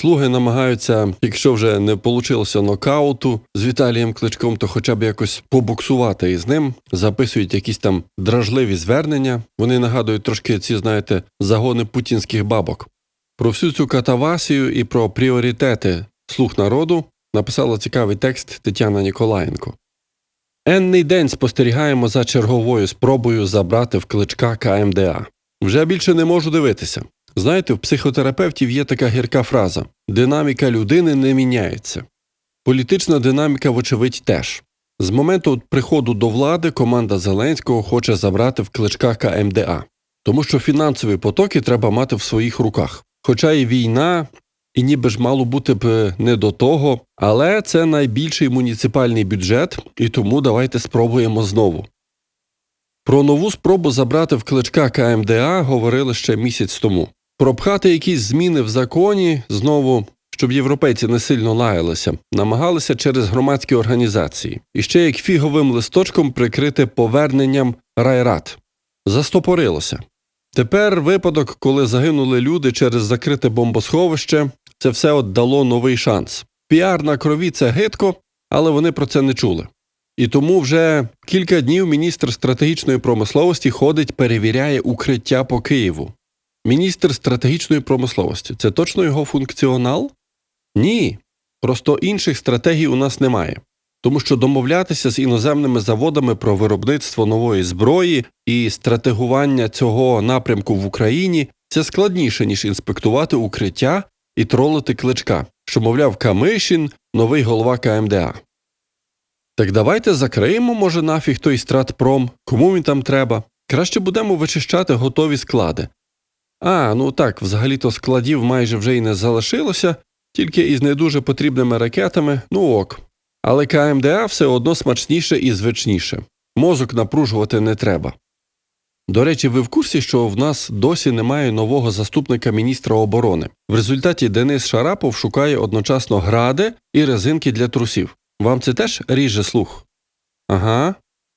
Слуги намагаються, якщо вже не вийшло нокауту з Віталієм Кличком, то хоча б якось побуксувати із ним, записують якісь там дражливі звернення. Вони нагадують трошки ці, знаєте, загони путінських бабок. Про всю цю катавасію і про пріоритети слуг народу написала цікавий текст Тетяна Ніколаєнко. Енний день спостерігаємо за черговою спробою забрати в кличка КМДА. Вже більше не можу дивитися. Знаєте, в психотерапевтів є така гірка фраза: динаміка людини не міняється. Політична динаміка, вочевидь, теж. З моменту приходу до влади команда Зеленського хоче забрати в кличка КМДА, тому що фінансові потоки треба мати в своїх руках. Хоча і війна, і ніби ж мало бути б не до того, але це найбільший муніципальний бюджет, і тому давайте спробуємо знову. Про нову спробу забрати в кличка КМДА говорили ще місяць тому. Пропхати якісь зміни в законі знову, щоб європейці не сильно лаялися, намагалися через громадські організації і ще як фіговим листочком прикрити поверненням райрад. Застопорилося. Тепер випадок, коли загинули люди через закрите бомбосховище, це все от дало новий шанс. Піар на крові це гидко, але вони про це не чули. І тому вже кілька днів міністр стратегічної промисловості ходить, перевіряє укриття по Києву. Міністр стратегічної промисловості це точно його функціонал? Ні. Просто інших стратегій у нас немає. Тому що домовлятися з іноземними заводами про виробництво нової зброї і стратегування цього напрямку в Україні це складніше, ніж інспектувати укриття і тролити кличка, що, мовляв, Камишін, новий голова КМДА. Так давайте закриємо, може, нафіг той стратпром, кому він там треба. Краще будемо вичищати готові склади. А, ну так, взагалі-то складів майже вже й не залишилося, тільки із не дуже потрібними ракетами, ну ок. Але КМДА все одно смачніше і звичніше. Мозок напружувати не треба. До речі, ви в курсі, що в нас досі немає нового заступника міністра оборони. В результаті Денис Шарапов шукає одночасно гради і резинки для трусів. Вам це теж ріже слух? Ага.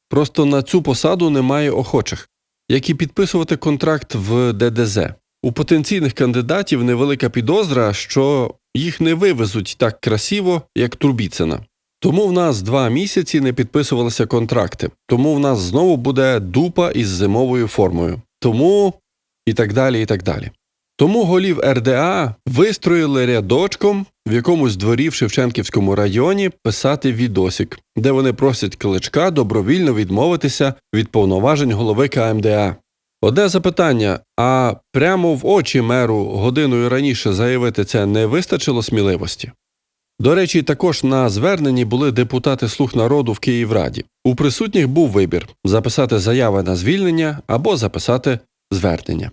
Просто на цю посаду немає охочих, як і підписувати контракт в ДДЗ. У потенційних кандидатів невелика підозра, що їх не вивезуть так красиво, як Турбіцина. Тому в нас два місяці не підписувалися контракти. Тому в нас знову буде дупа із зимовою формою. Тому і так далі, і так далі. Тому голів РДА вистроїли рядочком в якомусь дворі в Шевченківському районі писати відосик, де вони просять кличка добровільно відмовитися від повноважень голови КМДА. Одне запитання: а прямо в очі меру годиною раніше заявити це не вистачило сміливості? До речі, також на зверненні були депутати Слуг народу в Київраді. У присутніх був вибір записати заяви на звільнення або записати звернення.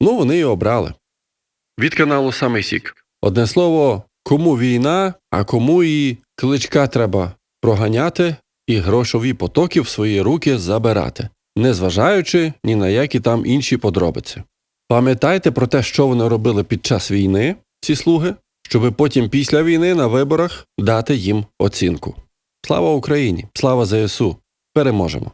Ну, вони і обрали. Від каналу Самий Сік. Одне слово, кому війна, а кому і кличка треба проганяти і грошові потоки в свої руки забирати, незважаючи ні на які там інші подробиці. Пам'ятайте про те, що вони робили під час війни, ці слуги, щоби потім після війни на виборах дати їм оцінку. Слава Україні! Слава ЗСУ! Переможемо!